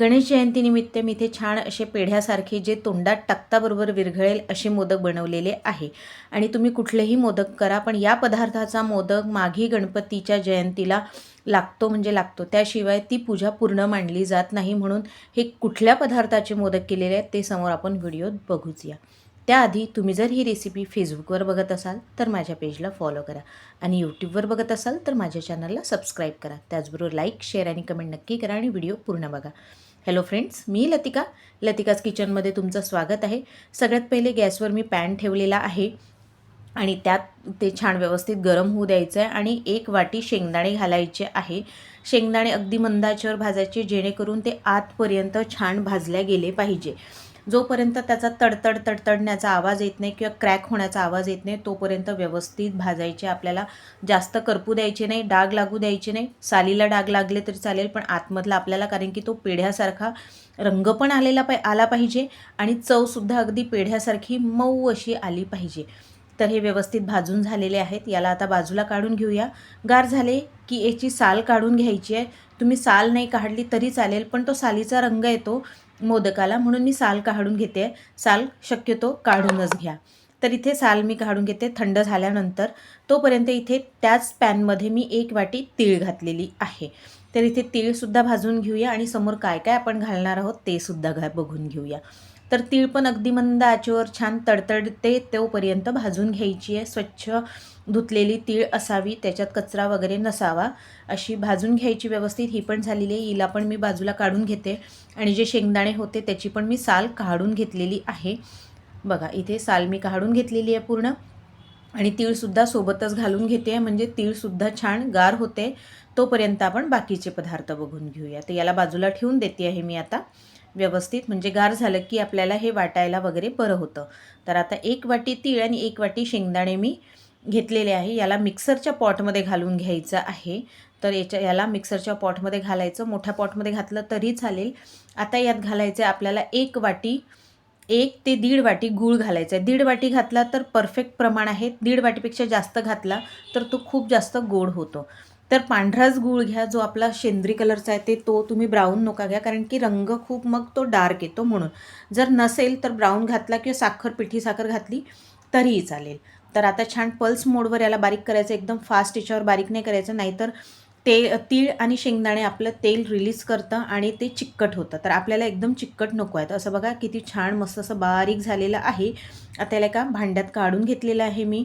गणेश जयंतीनिमित्त मी इथे छान असे पेढ्यासारखे जे तोंडात टाकताबरोबर विरघळेल असे मोदक बनवलेले आहे. आणि तुम्ही कुठलेही मोदक करा पण या पदार्थाचा मोदक माघी गणपतीच्या जयंतीला लागतो म्हणजे लागतो. त्याशिवाय ती पूजा पूर्ण मांडली जात नाही म्हणून हे कुठल्या पदार्थाचे मोदक केलेले आहेत ते समोर आपण व्हिडिओत बघूच या त्याआधी तुम्ही जर ही रेसिपी फेसबुकवर बघत असाल तर माझ्या पेजला फॉलो करा आणि यूट्यूबवर बघत असाल तर माझ्या चॅनलला सबस्क्राईब करा. त्याचबरोबर लाईक शेअर आणि कमेंट नक्की करा आणि व्हिडिओ पूर्ण बघा. हॅलो फ्रेंड्स मी लतिका. लतिकाज किचनमध्ये तुमचं स्वागत आहे. सगळ्यात पहिले गॅसवर मी पॅन ठेवलेला आहे आणि त्यात ते छान व्यवस्थित गरम होऊ द्यायचं आहे आणि एक वाटी शेंगदाणे घालायचे आहे. शेंगदाणे अगदी मंदाच्यावर भाजायचे जेणेकरून ते आतपर्यंत छान भाजल्या गेले पाहिजे. जोपर्यंत त्याचा तडतड तडतडण्याचा आवाज येत नाही किंवा क्रॅक होण्याचा आवाज येत नाही तोपर्यंत व्यवस्थित भाजायचे आपल्याला जास्त करपू द्यायचे नाही डाग लागू द्यायचे नाही. सालीला डाग लागले तरी चालेल पण आतमधला आपल्याला कारण की तो पेढ्यासारखा रंग पण आलेला पाय आला पाहिजे आणि चवसुद्धा अगदी पेढ्यासारखी मऊ अशी आली पाहिजे. तर हे व्यवस्थित भाजून झालेले आहेत. याला आता बाजूला काढून घेऊया. गार झाले की याची साल काढून घ्यायची आहे. तुम्ही साल नाही काढली तरी चालेल पण तो सालीचा रंग येतो. मोदकाला म्हणून मी साल काढून घेते. साल शक्यतो काढूनच घ्या. तर इथे साल मी काढून घेते थंड झाल्यानंतर. तोपर्यंत इथे त्याच पॅनमध्ये मी एक वाटी तीळ घातलेली आहे. तर इथे तीळसुद्धा भाजून घेऊया आणि समोर काय काय आपण घालणार आहोत ते सुद्धा घा बघून घेऊया. तर तीळ पण अगदी मंद आचेवर छान तडतडते तोपर्यंत भाजून घ्यायची आहे. स्वच्छ धुतलेली तीळ असावी त्याच्यात कचरा वगैरे नसावा. अशी भाजून घ्यायची व्यवस्थित. ही पण झालेली आहे. हिला पण मी बाजूला काढून घेते. आणि जे शेंगदाणे होते त्याची पण मी साल काढून घेतलेली आहे. बघा इथे साल मी काढून घेतलेली आहे पूर्ण. आणि तीळसुद्धा सोबतच घालून घेते. आहे म्हणजे तीळसुद्धा छान गार होते. तोपर्यंत आपण बाकीचे पदार्थ बघून घेऊया. तर याला बाजूला ठेवून देते आहे मी आता. व्यवस्थित म्हणजे गार झालं की आपल्याला हे वाटायला वगैरे बरं होतं. तर आता एक वाटी तीळ आणि एक वाटी शेंगदाणे मी घेतलेले आहे. याला मिक्सरच्या पॉटमध्ये घालून घ्यायचं आहे. तर याच्या याला मिक्सरच्या पॉटमध्ये घालायचं. मोठ्या पॉटमध्ये घातलं तरी चालेल. आता यात घालायचं आहे आपल्याला एक वाटी एक ते दीड वाटी गूळ घालायचा आहे. दीड वाटी घातला तर परफेक्ट प्रमाण आहे. दीड वाटीपेक्षा जास्त घातला तर तो खूप जास्त गोड होतो. तर पांढराच गूळ घ्या जो आपला शेंद्री कलरचा आहे ते तो तुम्ही ब्राऊन नका घ्या कारण की रंग खूप मग तो डार्क येतो म्हणून. जर नसेल तर ब्राऊन घातला किंवा साखर पिठी साखर घातली तरीही चालेल. तर आता छान पल्स मोडवर याला बारीक करायचं एकदम फास्ट याच्यावर बारीक नाही करायचं नाहीतर ते तीळ आणि शेंगदाणे आपलं तेल रिलीज करतं आणि ते चिकट होतं. तर आपल्याला एकदम चिकट नको आहे असं बघा किती छान मस्त असं बारीक झालेलं आहे. आता याला एका भांड्यात काढून घेतलेलं आहे मी.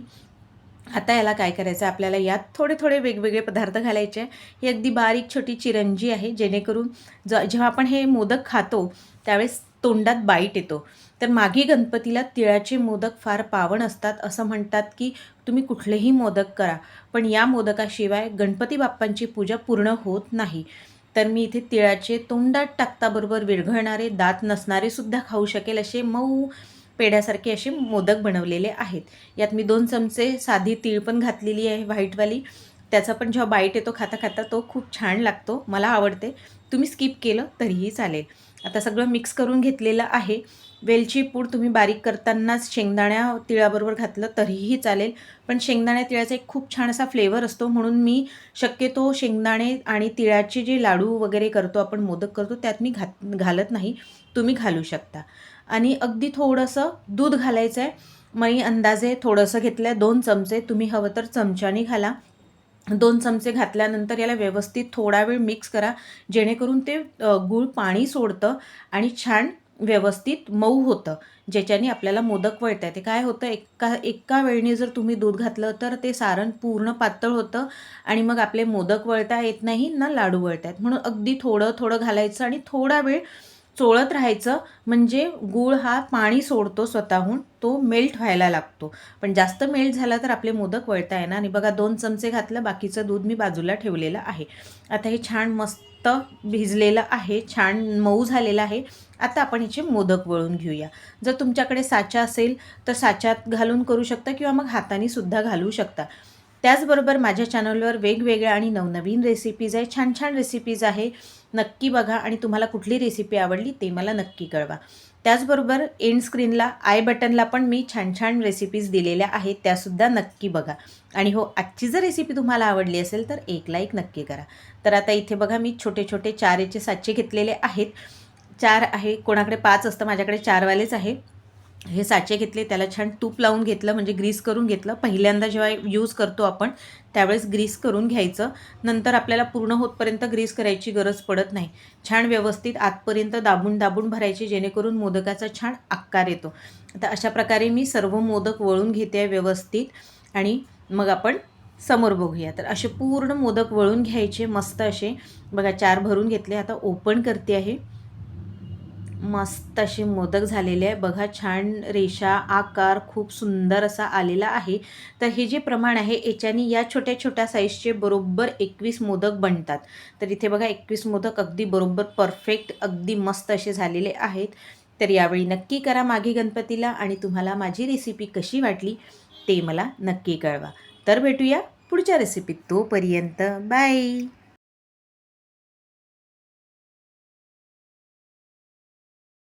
आता याला काय करायचं? आहे आपल्याला यात थोडे थोडे वेगवेगळे पदार्थ घालायचे. ही अगदी बारीक छोटी चिरंजी आहे जेणेकरून ज जेव्हा आपण हे मोदक खातो त्यावेळेस तोंडात बाईट येतो. तर मागे गणपतीला तिळाचे मोदक फार पावन असतात असं म्हणतात की तुम्ही कुठलेही मोदक करा. पण या मोदकाशिवाय गणपती बाप्पांची पूजा पूर्ण होत नाही. तर मी इथे तिळाचे तोंडात टाकताबरोबर विरघळणारे दात नसणारे सुद्धा खाऊ शकेल असे मऊ पेढ्यासारखे असे मोदक बनवलेले आहेत. यात मी दोन चमचे साधी तीळ पण घातलेली आहे व्हाईटवाली. त्याचा पण जेव्हा बाईट येतो खाता खाता तो खूप छान लागतो. मला आवडते. तुम्ही स्किप केलं तरीही चालेल. आता सगळं मिक्स करून घेतलेलं आहे. वेलची पूड तुम्ही बारीक करतानाच शेंगदाण्या तिळाबरोबर घातलं तरीही चालेल. पण शेंगदाण्या तिळाचा एक खूप छान असा फ्लेवर असतो. म्हणून मी शक्यतो शेंगदाणे आणि तिळाचे जे लाडू वगैरे करतो आपण मोदक करतो त्यात मी घात घालत नाही. तुम्ही घालू शकता. आणि अगदी थोडंसं दूध घालायचं आहे मी अंदाजे थोडंसं घेतलं आहे दोन चमचे. तुम्ही हवं तर चमच्याने घाला. दोन चमचे घातल्यानंतर याला व्यवस्थित थोडा वेळ मिक्स करा. जेणेकरून ते गूळ पाणी सोडतं आणि छान व्यवस्थित मऊ होतं. ज्याच्याने आपल्याला मोदक वळत आहे ते काय होतं? एका एका वेळेने जर तुम्ही दूध घातलं तर ते सारण पूर्ण पातळ होतं आणि मग आपले मोदक वळता येत नाही ना लाडू वळत आहेत म्हणून अगदी थोडं थोडं घालायचं आणि थोडा वेळ चोळत राहायचं म्हणजे गूळ हा पाणी सोडतो स्वतःहून तो मेल्ट व्हायला लागतो. पण जास्त मेल्ट झाला तर आपले मोदक वळता येणार आणि बघा दोन चमचे घातलं बाकीचं दूध मी बाजूला ठेवलेलं आहे. आता हे छान मस्त भिजलेलं आहे छान मऊ झालेलं आहे. आता आपण ह्याचे मोदक वळून घेऊया. जर तुमच्याकडे साचा असेल तर साच्यात घालून करू शकता किंवा मग हाताने सुद्धा घालू शकता. त्याचबरोबर माझ्या चॅनलवर वेगवेगळ्या आणि नवनवीन रेसिपीज आहे. छान छान रेसिपीज आहे. नक्की बघा आणि तुम्हाला कुठली रेसिपी आवडली ते मला नक्की कळवा. त्याचबरोबर एंड स्क्रीनला आय बटनला पण मी छान छान रेसिपीज दिलेल्या आहेत. त्यासुद्धा नक्की बघा. आणि हो आजची जर रेसिपी तुम्हाला आवडली असेल तर एक लाईक नक्की करा. तर आता इथे बघा मी छोटे छोटे चारेचे साचे घेतलेले आहेत. चार आहे. कोणाकडे पाच असतं माझ्याकडे चारवालेच आहे. हे साचे घेतले त्याला छान तूप लावून घेतलं म्हणजे ग्रीस करून घेतलं. पहिल्यांदा जेव्हा यूज करतो आपण त्यावेळेस ग्रीस करून घ्यायचं. नंतर आपल्याला पूर्ण होतपर्यंत ग्रीस करायची गरज पडत नाही. छान व्यवस्थित आतपर्यंत दाबून दाबून भरायचे जेणेकरून मोदकाचा छान आकार येतो. आता अशा प्रकारे मी सर्व मोदक वळून घेते आहे व्यवस्थित. आणि मग आपण समोर बघूया. तर असे पूर्ण मोदक वळून घ्यायचे मस्त असे. बघा चार भरून घेतले. आता ओपन करते आहे. मस्त असे मोदक झालेले आहे. बघा छान रेषा आकार खूप सुंदर असा आलेला आहे. तर हे जे प्रमाण आहे याच्याने या छोट्या छोट्या साईजचे बरोबर एकवीस मोदक बनतात. तर इथे बघा एकवीस मोदक अगदी बरोबर परफेक्ट अगदी मस्त असे झालेले आहेत. तर यावेळी नक्की करा मागे गणपतीला आणि तुम्हाला माझी रेसिपी कशी वाटली ते मला नक्की कळवा. तर भेटूया पुढच्या रेसिपीत तोपर्यंत. बाय